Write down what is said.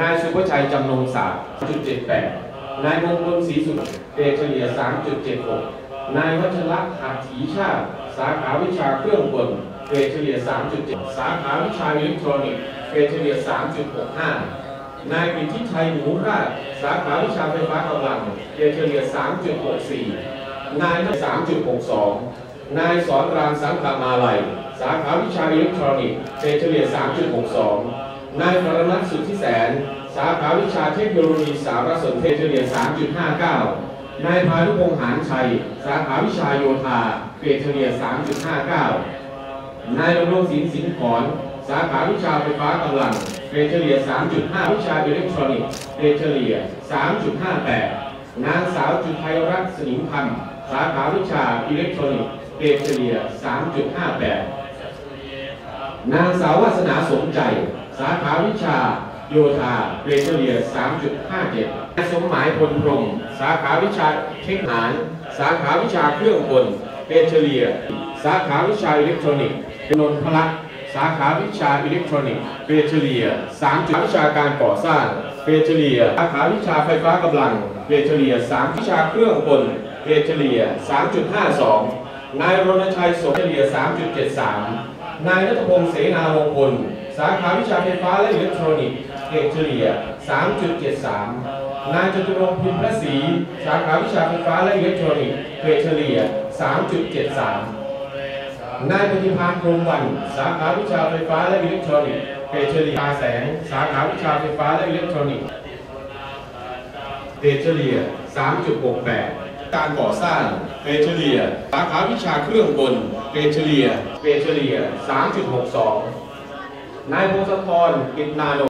นายสุภชัยจำนงศักดิ์3.78 นายมงคลศรีสุดเกรเฉลี่ย 3.76 นายวัชระหัตถีชาติ สาขาวิชาเครื่องกลเกรดเฉลี่ย 3.7 สาขาวิชาอิเล็กทรอนิกส์เกรดเฉลี่ย 3.65 นายปิทิชัยหนูราช สาขาวิชาไฟฟ้ากำลังเกรดเฉลี่ย 3.64 นายน3.62 นายสอนรามสังขามาลัย สาขาวิชาอิเล็กทรอนิกส์เกรดเฉลี่ย 3.62 นายปรนัทสุทธิแสน สาขาวิชาเทคโนโลยีสารสนเทศเฉลี่ย 3.59 นายพานุพงษ์หานชัย สาขาวิชาโยธาเกรดเฉลี่ย 3.59 นายดำรงศิลป์สินขอนสาขาวิชาไฟฟ้ากำลังเกรดเฉลี่ย 3.5 วิชาอิเล็กทรอนิกส์เกรดเฉลี่ย 3.58 นางสาวจุไทยรัตน์สนิมพันธ์สาขาวิชาอิเล็กทรอนิกส์เกรดเฉลี่ย 3.58 นางสาววาสนาสมใจ สาขาวิชา โยธาเกรดเฉลี่ย 3.57นายสมหมายพลพรมสาขาวิชาเทคนิคหารสาขาวิชาเครื่องกลเกรดเฉลี่ย สาขาวิชาอิเล็กทรอนิกส์นนพลักษสาขาวิชาอิเล็กทรอนิกส์เกรดเฉลี่ย 3. วิชาการก่อสร้างเกรดเฉลี่ย สาขาวิชาไฟฟ้ากำลังเกรดเฉลี่ย 3 วิชาเครื่องกลเกรดเฉลี่ย 3.52 นายรณชัยโสเฉลี่ย3.73 นายนัทพงศ์เสนามงคลสาขาวิชาไฟฟ้าและอิเล็กทรอนิกส์เกรดเฉลี่ย 3.73 นายจตุรงค์พิมพ์พระศรีสาขาวิชาไฟฟ้าและอิเล็กทรอนิกส์เกรดเฉลี่ย 3.73 นายปฏิภาณพรมวัน สาขาวิชาไฟฟ้าและอิเล็กทรอนิกส์เกรดเฉลี่ยแสง สาขาวิชาไฟฟ้าและอิเล็กทรอนิกส์เกรดเฉลี่ย 3.68 การก่อสร้างเกรดเฉลี่ย สาขาวิชาเครื่องกลเกรดเฉลี่ยเกรดเฉลี่ย 3.62 นายพงศธรกิจนาโน